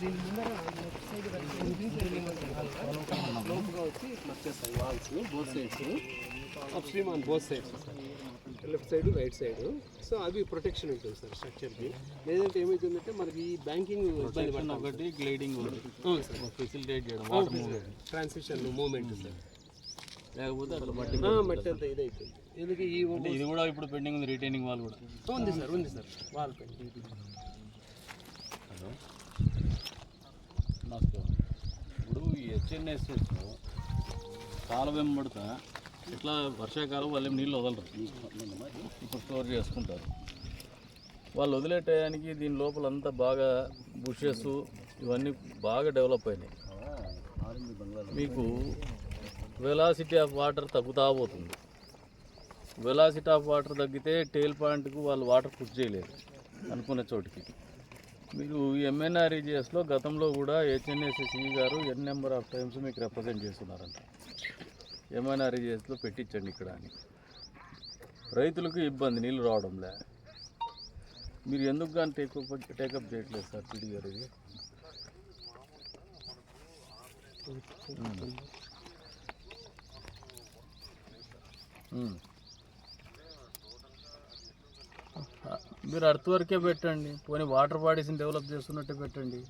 దీని ముందర left side లోపుగా వచ్చి ఇట్లా వచ్చేస్తాయి walls both sides up stream on both sides left side right side so అవి ప్రొటెక్షన్ ఉంటుంది సార్ స్ట్రక్చర్కి లేదంటే ఏమవుతుందంటే మనకి ఈ బ్యాంకింగ్ ఒకటి గ్లైడింగ్ అవును సార్ ఫెసిలిటేట్ చేయడం ట్రాన్సిషన్ మూమెంట్ సార్ లేకపోతే అట్లా మట్టి మట్టి అంతా ఇదైతుంది ఎందుకు ఈ ఇది కూడా ఇప్పుడు పెండింగ్ ఉంది రిటైనింగ్ వాల్ కూడా ఉంది సార్ ఉంది సార్ వాల్ హలో నాకు ఇప్పుడు ఈ హెచ్ఎన్ఎస్ఎస్లో కాలువ వెంబడతా ఇట్లా వర్షాకాలం వాళ్ళు నీళ్ళు వదలరు. ఇప్పుడు స్టోర్ చేసుకుంటారు. వాళ్ళు వదిలే టయానికి దీని లోపల అంతా బాగా బుషెస్ ఇవన్నీ బాగా డెవలప్ అయినాయి. మీకు వెలాసిటీ ఆఫ్ వాటర్ తగ్గుతా పోతుంది. వెలాసిటీ ఆఫ్ వాటర్ తగ్గితే టేల్ పాయింట్కు వాళ్ళు వాటర్ పుష్ చేయలేరు అనుకున్న చోటికి. మీరు ఎంఎన్ఆర్ఈజిఎస్లో గతంలో కూడా హెచ్ఎన్ఎస్ఎస్ఈ గారు ఎన్ నెంబర్ ఆఫ్ టైమ్స్ మీకు రిప్రజెంట్ చేస్తున్నారంట. ఎంఎన్ఆర్ఈజిఎస్లో పెట్టించండి ఇక్కడ అని. రైతులకు ఇబ్బంది నీళ్ళు రావడంలే. మీరు ఎందుకు కానీ టేకప్ టేకప్ చేయట్లేదు సార్ పిడి గారు ఇది? ఉమ్. మీరు అర్త్ వరకే పెట్టండి. పోనీ వాటర్ బాడీస్ని డెవలప్ చేస్తున్నట్టే పెట్టండి.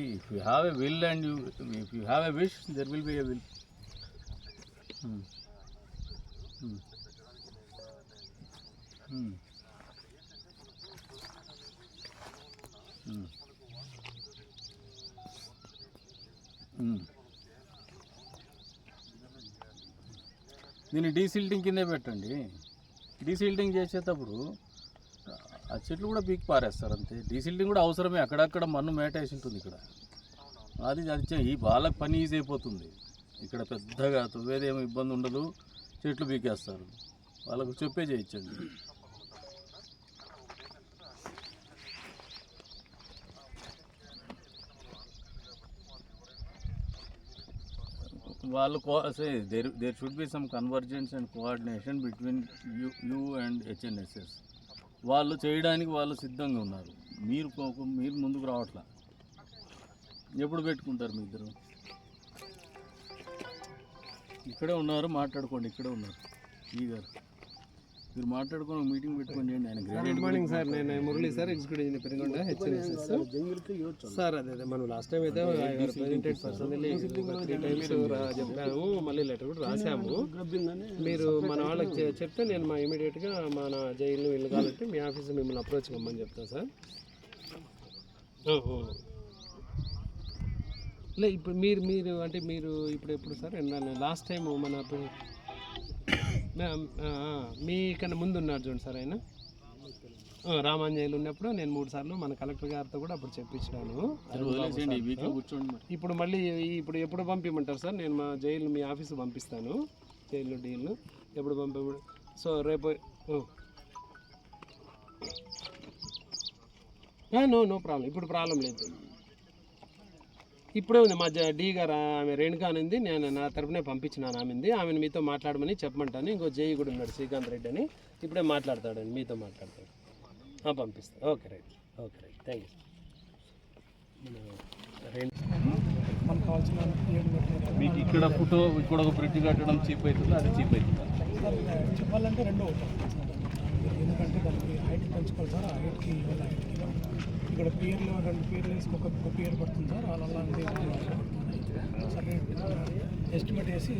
If you have a will and you if you have a wish there will be a will దీన్ని డీసిల్టింగ్ కిందే పెట్టండి. డీసిల్టింగ్ చేసేటప్పుడు ఆ చెట్లు కూడా పీక్ పారేస్తారు అంతే. డీసిల్టింగ్ కూడా అవసరమే. అక్కడక్కడ మన్ను మేటేసి ఉంటుంది ఇక్కడ. అది అది ఈ వాళ్ళకి పని ఈజీ అయిపోతుంది. ఇక్కడ పెద్దగా తువ్వేదేమో ఇబ్బంది ఉండదు. చెట్లు పీకేస్తారు. వాళ్ళకు చెప్పే చేయించండి. వాళ్ళు there there should be some convergence and coordination between you you and HNSS వాళ్ళు చేయడానికి వాళ్ళు సిద్ధంగా ఉన్నారు. మీరు మీరు ముందుకు రావట్లా? ఎప్పుడు పెట్టుకుంటారు మీ ఇద్దరు? ఇక్కడే ఉన్నారు మాట్లాడుకోండి ఇక్కడే ఉన్నారు. ఈ గారు. మీరు మాట్లాడుకొని మీటింగ్ ఆయన గుడ్ మార్నింగ్ సార్ నేను Murali sir executive engineer Perigonda HNSS sir. అదే అదే. మనం లాస్ట్ టైం అయితే ప్రెజెంటెడ్ పర్సనల్లీ త్రీ టైమ్స్ చెప్పాము మళ్ళీ లెటర్ కూడా రాసాము మీరు మన వాళ్ళకి చెప్తే నేను మా ఇమీడియట్గా మన జైలు వీళ్ళు కావాలంటే మీ ఆఫీస్ మిమ్మల్ని అప్రోచ్ కమ్మని చెప్తాను సార్. లే ఇప్పుడు మీరు మీరు అంటే మీరు ఇప్పుడు ఎప్పుడు సార్ లాస్ట్ టైం మన మీకన్నా ముందు ఉన్నారు చూడండి సార్ ఆయన. ఆ, రామాంజనేయులు ఉన్నప్పుడు నేను మూడు సార్లు మన కలెక్టర్ గారితో కూడా అప్పుడు చెప్పించినాను. మరి. ఇప్పుడు మళ్ళీ ఇప్పుడు ఎప్పుడు పంపించమంటారు సార్? నేను మా జైలు మీ ఆఫీస్ పంపిస్తాను. జైలు డీల్ ఎప్పుడు పంపి సో రేపు నో నో ప్రాబ్లం. ఇప్పుడు ప్రాబ్లం లేదు. ఇప్పుడే ఉంది మా జ- డి గారు ఆమె రేణుకా అనేది నేను నా తరపునే పంపించినాను ఆమెది. ఆమెను మీతో మాట్లాడమని చెప్పమంటాను. ఇంకో జేఈ కూడా ఉన్నాడు శ్రీకాంత్ రెడ్డి అని. ఇప్పుడే మాట్లాడతాడండి మీతో మాట్లాడతాడు. ఆ, పంపిస్తాను okay right. Okay right. Thank you. మీకు ఇక్కడ ఫోటో ఇక్కడ ఒక బ్రిడ్జ్ కట్టడం చీప్ అవుతుంది? అది చీప్ అవుతుంది? చెప్పాలంటే రెండో ఎందుకంటే దానికి హైట్ పెంచుకోవాలి సార్. ఆ హైట్కి ఇవ్వాలి హైట్కి ఇక్కడ పియర్లో రెండు పియర్లు వేసి ఒక ఒక పీర్ పడుతుంది సార్. అలా అలాంటి సరే ఎస్టిమేట్ వేసి